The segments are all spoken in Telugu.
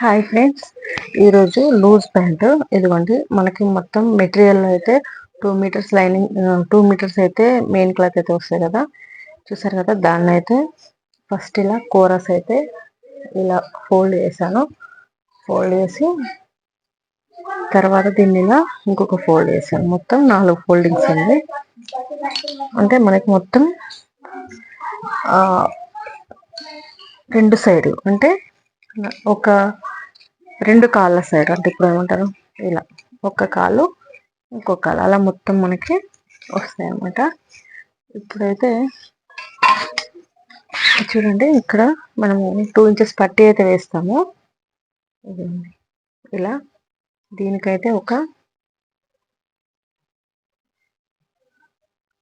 హాయ్ ఫ్రెండ్స్ ఈరోజు లూజ్ ప్యాంట్ ఇదిగోండి మనకి మొత్తం మెటీరియల్ అయితే two metres lining two metres అయితే మెయిన్ క్లాత్ అయితే వస్తాయి కదా. చూసారు కదా దాన్ని అయితే ఫస్ట్ ఇలా కోరస్ అయితే ఇలా ఫోల్డ్ చేశాను. ఫోల్డ్ చేసి తర్వాత దీన్ని ఇలా ఇంకొక ఫోల్డ్ చేశాను. మొత్తం నాలుగు ఫోల్డింగ్స్ ఉంది అంటే మనకి మొత్తం రెండు సైడ్లు అంటే ఒక రెండు కాళ్ళ సైడ్ అంటే ఇప్పుడు ఏమంటారు? ఇలా. ఒక కాలు ఇంకొక కాలు. అలా మొత్తం మనకి వస్తాయి అన్నమాట ఇప్పుడైతే చూడండి ఇక్కడ మనము టూ ఇంచెస్ పట్టి అయితే వేస్తాము. ఇలా. దీనికైతే ఒక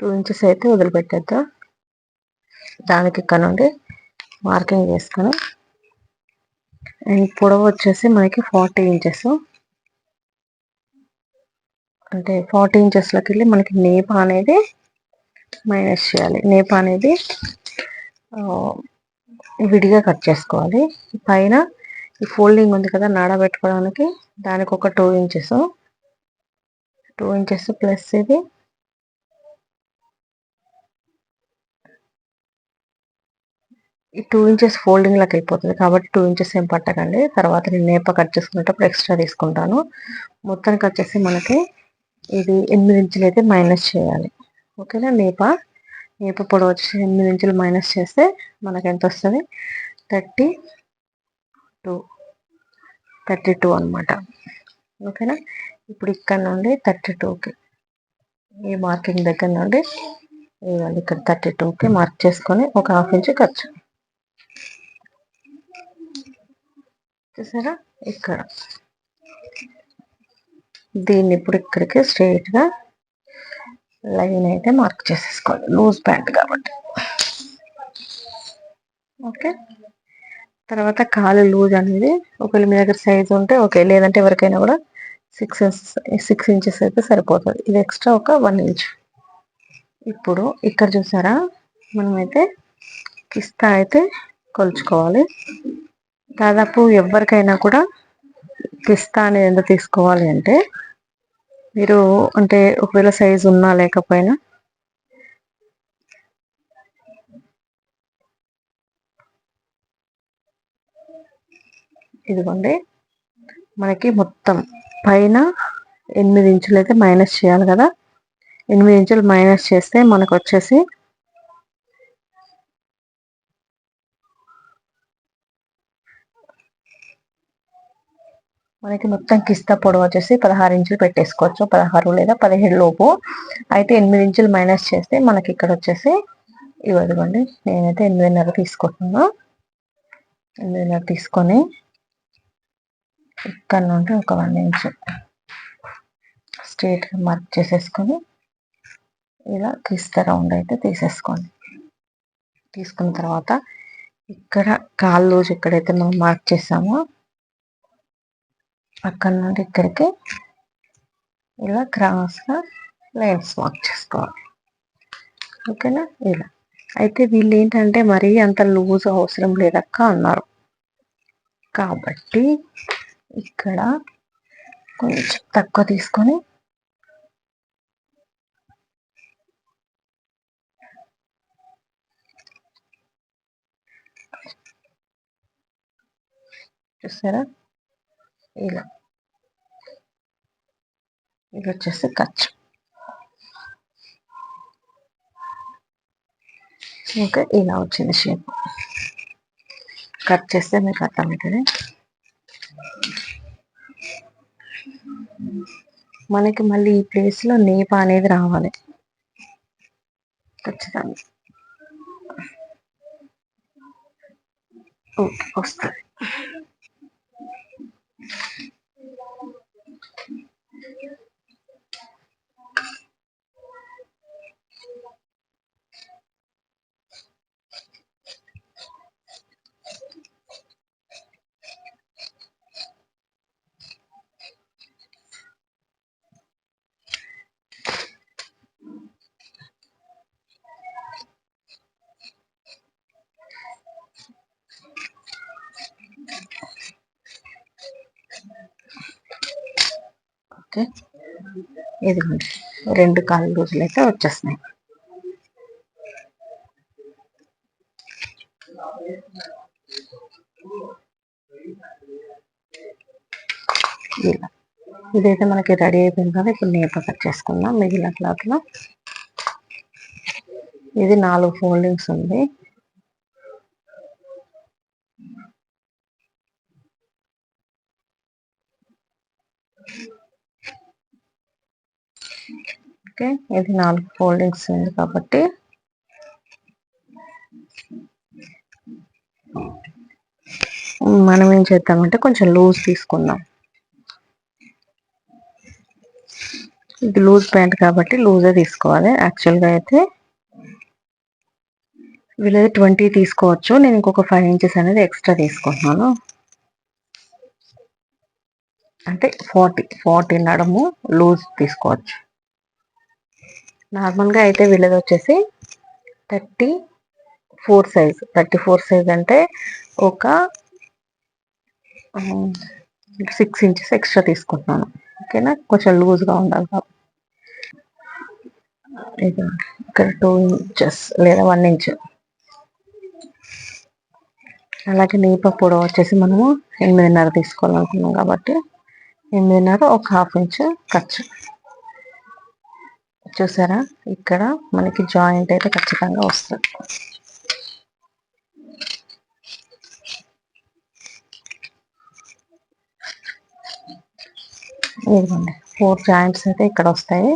టూ ఇంచెస్ అయితే వదిలిపెట్టేద్దాం. దానికి ఇక్కడ నుండి మార్కింగ్ వేసుకొని అండ్ పొడవు వచ్చేసి మనకి ఫార్టీ ఇంచెస్. అంటే ఫార్టీ ఇంచెస్లోకి వెళ్ళి మనకి నేప అనేది మైనస్ చేయాలి. నేప అనేది విడిగా కట్ చేసుకోవాలి. పైన ఈ ఫోల్డింగ్ ఉంది కదా నాడ పెట్టుకోవడానికి దానికి ఒక two inches. Two inches plus ఇది ఈ టూ ఇంచెస్ ఫోల్డింగ్ లాగా అయిపోతుంది కాబట్టి టూ ఇంచెస్ ఏం పట్టకండి. తర్వాత నేను నేప కట్ చేసుకునేటప్పుడు ఎక్స్ట్రా తీసుకుంటాను. మొత్తానికి వచ్చేసి మనకి ఇది ఎనిమిది ఇంచులు అయితే మైనస్ చేయాలి. ఓకేనా నేప? నేప పొడవు వచ్చేసి ఎనిమిది ఇంచులు మైనస్ చేస్తే మనకు ఎంత వస్తుంది? థర్టీ టూ థర్టీ టూ అనమాట ఓకేనా ఇప్పుడు ఇక్కడ నుండి థర్టీ టూకి ఈ మార్కింగ్ దగ్గర నుండి ఇక్కడ థర్టీ టూకి మార్క్ చేసుకొని ఒక హాఫ్ ఇంచ్ ఖర్చు చూసారా? ఇక్కడ. దీన్ని ఇప్పుడు ఇక్కడికి స్ట్రైట్గా లైన్ అయితే మార్క్ చేసేసుకోవాలి లూజ్ ప్యాంట్ కాబట్టి. ఓకే. తర్వాత కాలు లూజ్ అనేది ఒకవేళ మీ దగ్గర సైజ్ ఉంటే ఓకే. లేదంటే ఎవరికైనా కూడా సిక్స్ సిక్స్ ఇంచెస్ అయితే సరిపోతుంది. ఇది ఎక్స్ట్రా ఒక వన్ ఇంచ్ ఇప్పుడు ఇక్కడ చూసారా? మనమైతే కిస్తా అయితే కొలుచుకోవాలి. దాదాపు ఎవరికైనా కూడా కిస్తా అనేది ఎంత తీసుకోవాలి అంటే మీరు అంటే ఒకవేళ సైజు ఉన్నా లేకపోయినా ఇదిగోండి. మనకి మొత్తం పైన ఎనిమిది ఇంచులు అయితే మైనస్ చేయాలి కదా. ఎనిమిది ఇంచులు మైనస్ చేస్తే మనకు వచ్చేసి మనకి మొత్తం కిస్తా పొడవు వచ్చేసి పదహారు ఇంచులు పెట్టేసుకోవచ్చు. పదహారు లేదా పదిహేడు లోపు. అయితే ఎనిమిది ఇంచులు మైనస్ చేస్తే మనకి ఇక్కడ వచ్చేసి ఇవ్వదుకోండి నేనైతే ఎనిమిదిన్నర తీసుకుంటున్నా. ఎనిమిదిన్నర తీసుకొని ఇక్కడ నుండి ఒక వన్ ఇంచ్ స్ట్రేట్గా మార్క్ చేసేసుకొని ఇలా కిస్తా రౌండ్ అయితే తీసేసుకోండి. తీసుకున్న తర్వాత ఇక్కడ కాళ్ళు ఎక్కడైతే మనం మార్క్ చేసామో అక్కడ నుండి ఇక్కడికి ఇలా క్రాస్గా లైన్స్ మార్క్ చేసుకోవాలి. ఓకేనా? ఇలా. అయితే వీళ్ళు ఏంటంటే మరీ అంత లూజ్ అవసరం లేదక్క అన్నారు. కాబట్టి ఇక్కడ కొంచెం తక్కువ తీసుకొని చూసారా? ఇలా. ఇది వచ్చేసి ఖర్చు ఇంకా ఇలా వచ్చింది షేప్. కట్ చేస్తే మీకు అర్థమవుతుంది. మనకి మళ్ళీ ఈ ప్లేస్లో నేప అనేది రావాలి. ఖచ్చితంగా. ఓకే వస్తుంది. ఓకే ఇదిగోండి రెండు కాలు రోజులు అయితే వచ్చేస్తున్నాయి. ఇలా. ఇదైతే మనకి రెడీ అయిపోయింది కదా ఇప్పుడు నేప కట్ చేసుకుందాం. మిగిలిన క్లాత్లో ఇది నాలుగు ఫోల్డింగ్స్ ఉంది. ఓకే ఇది నాలుగు ఫోల్డింగ్స్ ఉంది కాబట్టి. మనం ఏం చేద్దామంటే కొంచెం లూజ్ తీసుకుందాం. ఇది లూజ్ ప్యాంట్ కాబట్టి లూజే తీసుకోవాలి. యాక్చువల్గా అయితే వీళ్ళది ట్వంటీ తీసుకోవచ్చు. నేను ఇంకొక ఫైవ్ ఇంచెస్ అనేది ఎక్స్ట్రా తీసుకుంటున్నాను. అంటే ఫార్టీ ఫార్టీ నడము లూజ్ తీసుకోవచ్చు. నార్మల్గా అయితే వీళ్ళది వచ్చేసి thirty four size. Thirty four size అంటే ఒక సిక్స్ ఇంచెస్ ఎక్స్ట్రా తీసుకుంటున్నాను. ఓకేనా? కొంచెం లూజ్గా ఉండాలి కాబట్టి ఇక్కడ టూ ఇంచెస్ లేదా వన్ ఇంచ్. అలాగే నీప పొడవు వచ్చేసి మనము ఎనిమిదిన్నర తీసుకోవాలనుకున్నాం కాబట్టి ఎనిమిదిన్నర ఒక హాఫ్ ఇంచ్ ఖర్చు. చూసారా? ఇక్కడ మనకి జాయింట్ అయితే ఖచ్చితంగా వస్తుంది. ఇదిగోండి ఫోర్ జాయింట్స్ అయితే ఇక్కడ వస్తాయి.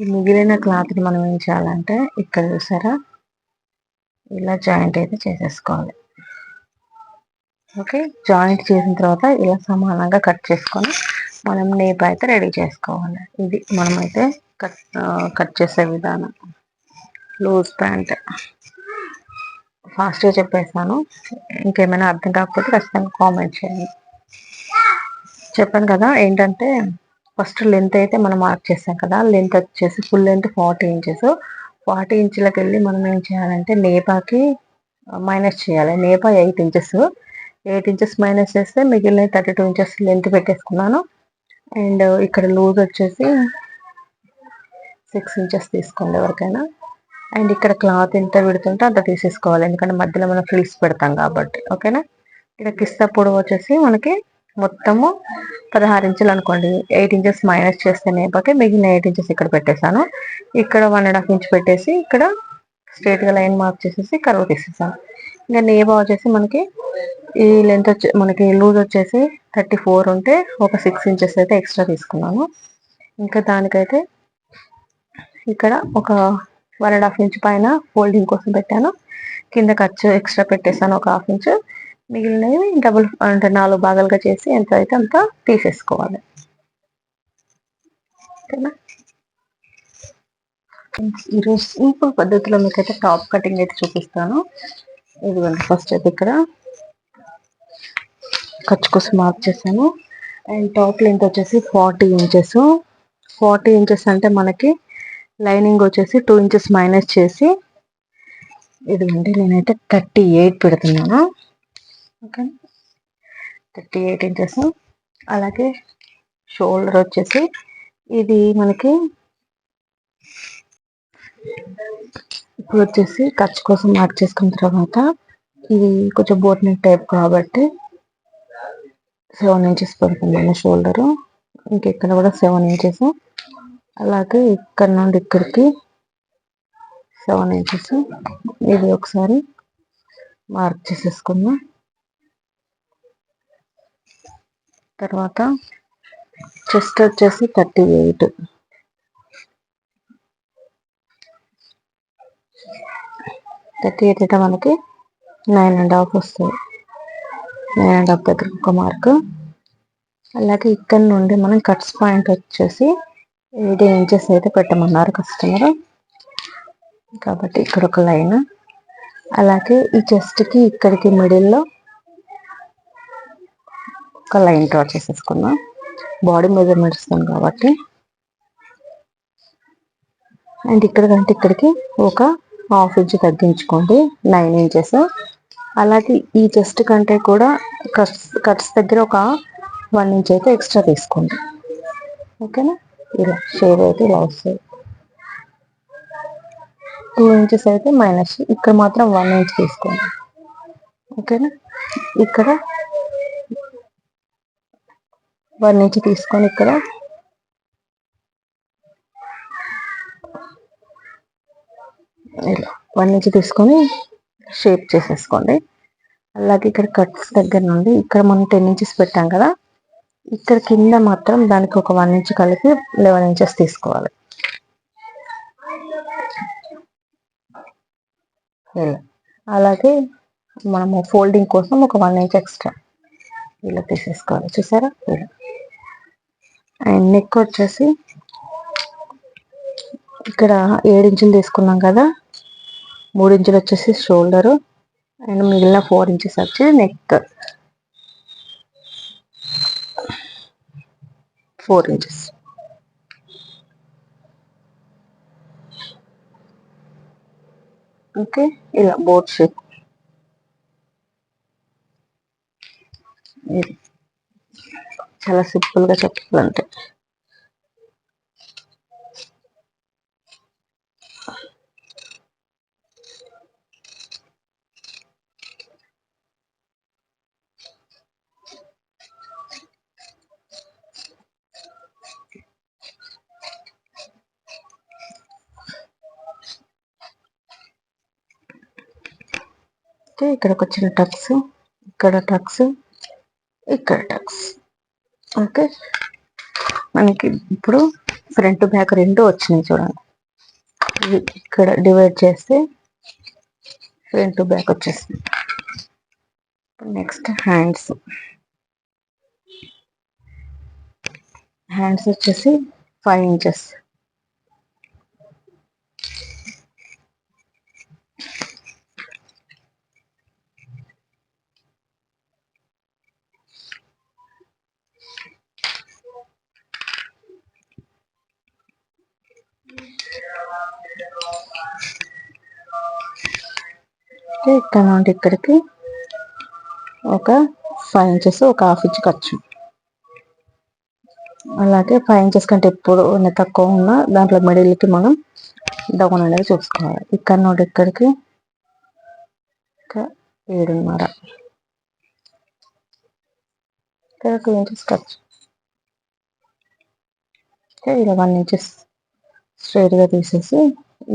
ఈ మిగిలిన క్లాత్ని మనం ఏం చేయాలంటే ఇక్కడ చూసారా? ఇలా జాయింట్ అయితే చేసేసుకోవాలి. ఓకే జాయింట్ చేసిన తర్వాత ఇలా సమానంగా కట్ చేసుకొని మనం నేప్ అయితే రెడీ చేసుకోవాలి. ఇది మనమైతే కట్ కట్ చేసే విధానం. Loose pant. ఫాస్ట్గా చెప్పేసాను ఇంకేమైనా అర్థం కాకపోతే ఖచ్చితంగా కామెంట్ చేయండి. చెప్పాను కదా ఏంటంటే ఫస్ట్ లెంత్ అయితే మనం మార్క్ చేసాం కదా లెంత్ వచ్చేసి full length forty inches. Forty ఇంచులకు వెళ్ళి మనం ఏం చేయాలంటే నేపాకి మైనస్ చేయాలి. నేపా eight inches. Eight inches minus చేస్తే మిగిలిన థర్టీ టూ ఇంచెస్ లెంత్ పెట్టేసుకున్నాను. అండ్ ఇక్కడ లూజ్ వచ్చేసి సిక్స్ ఇంచెస్ తీసుకోండి ఎవరికైనా అండ్ ఇక్కడ క్లాత్ ఎంత పెడుతుంటే అంత తీసేసుకోవాలి. ఎందుకంటే మధ్యలో మనం ఫ్రిల్స్ పెడతాం కాబట్టి. ఓకేనా? ఇక్కడ కిస్తా పొడవు వచ్చేసి మనకి మొత్తము పదహారు ఇంచులు అనుకోండి. ఎయిట్ ఇంచెస్ మైనస్ చేస్తే నేపకి మిగిలిన ఎయిట్ ఇంచెస్ ఇక్కడ పెట్టేశాను. ఇక్కడ వన్ అండ్ హాఫ్ ఇంచ్ పెట్టేసి ఇక్కడ స్ట్రేట్గా లైన్ మార్క్ చేసేసి కరువు తీసేసాను ఇంకా నేబా వచ్చేసి మనకి ఈ లెంత్ వచ్చి మనకి లూజ్ వచ్చేసి థర్టీ ఫోర్ ఉంటే ఒక సిక్స్ ఇంచెస్ అయితే ఎక్స్ట్రా తీసుకున్నాను. ఇంకా దానికైతే ఇక్కడ ఒక వన్ అండ్ హాఫ్ ఇంచ్ పైన ఫోల్డింగ్ కోసం పెట్టాను. కింద ఖర్చు ఎక్స్ట్రా పెట్టేసాను ఒక హాఫ్ ఇంచ్ మిగిలినవి డబుల్ అంటే నాలుగు భాగాలుగా చేసి ఎంత అయితే అంత తీసేసుకోవాలి. ఓకేనా? ఈరోజు సింపుల్ పద్ధతిలో మీకైతే టాప్ కటింగ్ అయితే చూపిస్తాను. ఇదిగోండి ఫస్ట్ అయితే ఇక్కడ ఖర్చు కోసం మార్క్ చేశాను. అండ్ టాప్ లెంత్ వచ్చేసి ఫార్టీ ఇంచెస్ ఫార్టీ ఇంచెస్ అంటే మనకి లైనింగ్ వచ్చేసి టూ ఇంచెస్ మైనస్ చేసి ఇదిగోండి నేనైతే థర్టీ ఎయిట్ పెడుతున్నాను. ఓకే. Thirty eight inches. అలాగే షోల్డర్ వచ్చేసి ఇది మనకి ఇప్పుడు వచ్చేసి ఖర్చు కోసం మార్క్ చేసుకున్న తర్వాత ఇది కొంచెం బోట్ టైప్ కాబట్టి సెవెన్ ఇంచెస్ పడుతుంది షోల్డరు. ఇంకెక్కడ కూడా సెవెన్ ఇంచెస్. అలాగే ఇక్కడ నుండి ఇక్కడికి సెవెన్ ఇంచెస్. ఇది ఒకసారి మార్క్ చేసేసుకుందాం. తర్వాత చెస్ట్ వచ్చేసి థర్టీ ఎయిట్. థర్టీ ఎయిట్ అయితే మనకి నైన్ అండ్ హాఫ్ వస్తుంది నైన్ అండ్ హాఫ్ దగ్గర ఒక మార్క్. అలాగే ఇక్కడ నుండి మనం కట్స్ పాయింట్ వచ్చేసి ఎయిటీ ఇంచెస్ అయితే పెట్టమన్నారు కస్టమర్ కాబట్టి ఇక్కడ ఒక లైన్. అలాగే ఈ చెస్ట్కి ఇక్కడికి మిడిల్లో ఒక లైన్ డ్రా చేసేసుకుందాం. బాడీ మెజర్మెంట్స్ కాబట్టి. అండ్ ఇక్కడ కంటే ఇక్కడికి ఒక హాఫ్ ఇంచ్ తగ్గించుకోండి. నైన్ ఇంచెస్ అలాగే ఈ చెస్ట్ కంటే కూడా కట్స్ కట్స్ దగ్గర ఒక వన్ ఇంచ్ అయితే ఎక్స్ట్రా తీసుకోండి. ఓకేనా ఇలా షేప్ అయితే ఇలా వస్తుంది టూ ఇంచెస్ అయితే మైనస్ ఇక్కడ మాత్రం వన్ ఇంచ్ తీసుకోండి. ఓకేనా ఇక్కడ వన్ ఇంచ్ తీసుకొని ఇక్కడ ఇలా వన్ ఇంచ్ తీసుకొని షేప్ చేసేసుకోండి. అలాగే ఇక్కడ కట్స్ దగ్గర నుండి ఇక్కడ మనం టెన్ ఇంచెస్ పెట్టాం కదా? ఇక్కడ కింద మాత్రం దానికి ఒక వన్ ఇంచ్ కలిపి లెవెన్ ఇంచెస్ తీసుకోవాలి. అలాగే మనము ఫోల్డింగ్ కోసం ఒక వన్ ఇంచ్ ఎక్స్ట్రా ఇలా తీసేసుకోవాలి. చూసారా? ఇలా. అండ్ నెక్ వచ్చేసి ఇక్కడ ఏడు ఇంచులు తీసుకున్నాం కదా? మూడు ఇంచులు వచ్చేసి షోల్డరు అండ్ మిగిలిన ఫోర్ ఇంచెస్ వచ్చి నెక్ ఫోర్ ఇంచెస్. ఓకే ఇలా బోట్ షేప్. చాలా సింపుల్గా చెప్పాలంటే. ఇక్కడ ఒక చిన్న టక్స్ ఇక్కడ టక్స్ ఇక్కడ టక్స్. ఓకే? మనకి ఇప్పుడు ఫ్రంట్ బ్యాక్ రెండు వచ్చినాయి చూడండి. ఇక్కడ డివైడ్ చేస్తే ఫ్రంట్ బ్యాక్ వచ్చేస్తుంది. Next hands. హ్యాండ్స్ వచ్చేసి ఫైవ్ ఇంచెస్. ఇక్కడ నుండి ఇక్కడికి ఒక ఫైవ్ ఇంచెస్ ఒక హాఫ్ ఇంచ్ ఖర్చు. అలాగే ఫైవ్ ఇంచెస్ కంటే ఎప్పుడు తక్కువ ఉన్నా దాంట్లో మిడిల్కి మనం డౌన్ అనేది చూసుకోవాలి. ఇక్కడ నుండి ఇక్కడికి ఏడున్నర. ఇక్కడ టూ ఇంచెస్ ఖర్చు. ఇలా వన్ ఇంచెస్ స్ట్రైట్గా తీసేసి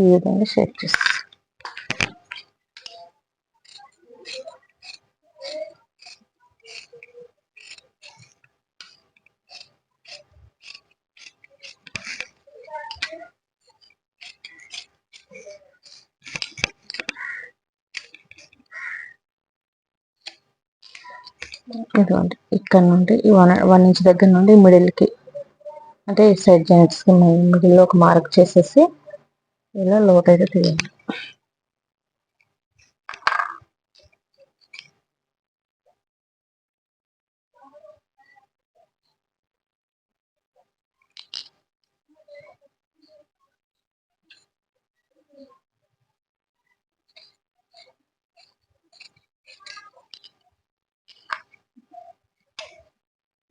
ఈ విధంగా షేప్ చేస్తాం. ఇదిగోండి ఇక్కడ నుండి వన్ వన్ ఇంచ్ దగ్గర నుండి మిడిల్కి అంటే సైడ్ జాయింట్స్కి మిడిల్లో ఒక మార్క్ చేసేసి ఇలా లోట్ అయితే తీయండి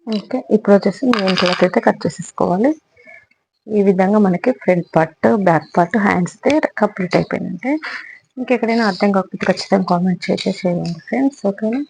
ఓకే ఇప్పుడు వచ్చేసి మెయిన్ క్లాత్ అయితే కట్ చేసేసుకోవాలి. ఈ విధంగా మనకి front part back part hands అయితే కంప్లీట్ అయిపోయిందంటే ఇంకెక్కడైనా అర్థం కాకపోతే ఖచ్చితంగా కామెంట్ చేసేసేయండి ఫ్రెండ్స్ ఓకేనా